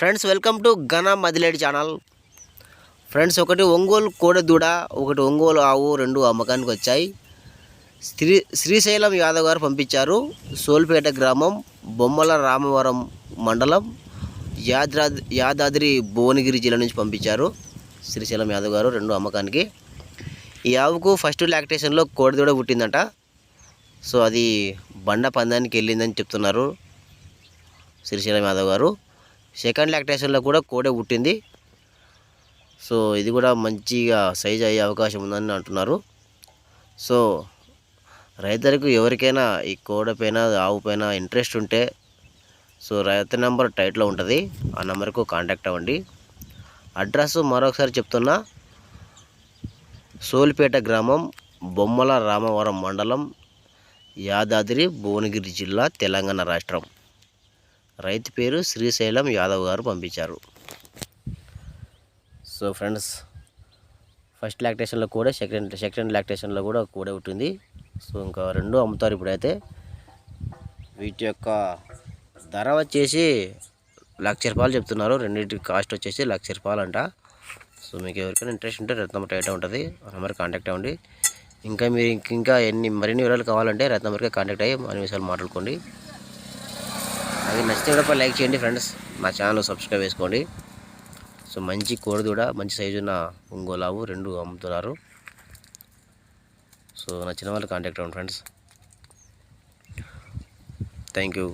Friends welcome to ఘన మదిలేడి channel. Friends ఒకటి ఒంగోలు కోడెదూడ ఒకటి ఒంగోలు ఆవు రెండు అమ్మకానికి వచ్చాయి. శ్రీ శ్రీశైలం యాదవ్ గారు పంపించారు. సోల్పేట గ్రామం బొమ్మల రామవరం మండలం యాద్రా యాదాద్రి భువనగిరి జిల్లా నుంచి పంపించారు శ్రీశైలం యాదవ్ గారు రెండు అమ్మకానికి. ఈ ఆవుకు ఫస్ట్ లాక్టేషన్లో కోడిదూడ పుట్టిందంట. సో అది బండ పందానికి వెళ్ళిందని చెప్తున్నారు శ్రీశైలం యాదవ్ గారు. సెకండ్ లాక్టేషన్లో కూడా కోడే పుట్టింది. సో ఇది కూడా మంచిగా సైజ్ అయ్యే అవకాశం ఉందని అంటున్నారు. సో రైతులకు ఎవరికైనా ఈ కోడ పైన ఆవు పైన ఇంట్రెస్ట్ ఉంటే సో రైతు నెంబర్ టైట్లో ఉంటుంది. ఆ నెంబర్కు కాంటాక్ట్ అవ్వండి. అడ్రస్ మరొకసారి చెప్తున్నా. సోలిపేట గ్రామం బొమ్మల రామవరం మండలం యాదాద్రి భువనగిరి జిల్లా తెలంగాణ రాష్ట్రం. రైతు పేరు శ్రీశైలం యాదవ్ గారు పంపించారు. సో ఫ్రెండ్స్ ఫస్ట్ లాక్టేషన్లో కూడా సెకండ్ సెకండ్ లాక్టేషన్లో కూడా కూడా ఉంటుంది సో ఇంకా రెండు అమ్ముతారు ఇప్పుడైతే. వీటి యొక్క ధర వచ్చేసి లక్ష రూపాయలు చెప్తున్నారు. రెండింటి కాస్ట్ వచ్చేసి లక్ష రూపాయలు అంట. సో మీకు ఎవరికైనా ఇంట్రెస్ట్ ఉంటే రత్నం టైట్ ఉంటుంది. నెంబర్ కాంటాక్ట్ అవ్వండి. ఇంకా మీరు ఇంకా ఎన్ని మరిన్ని వివరాలు కావాలంటే రత్నం కాంటాక్ట్ అయ్యి మరిన్ని విషయాలు మాట్లాడుకోండి. అది నచ్చితే కూడా లైక్ చేయండి ఫ్రెండ్స్. మా ఛానల్ సబ్స్క్రైబ్ చేసుకోండి. సో మంచి కోడి కూడా మంచి సైజు ఉన్న ఒంగోలావు రెండు అమ్ముతున్నారు. సో నచ్చిన వాళ్ళు కాంటాక్ట్ అవ్వండి ఫ్రెండ్స్. Thank you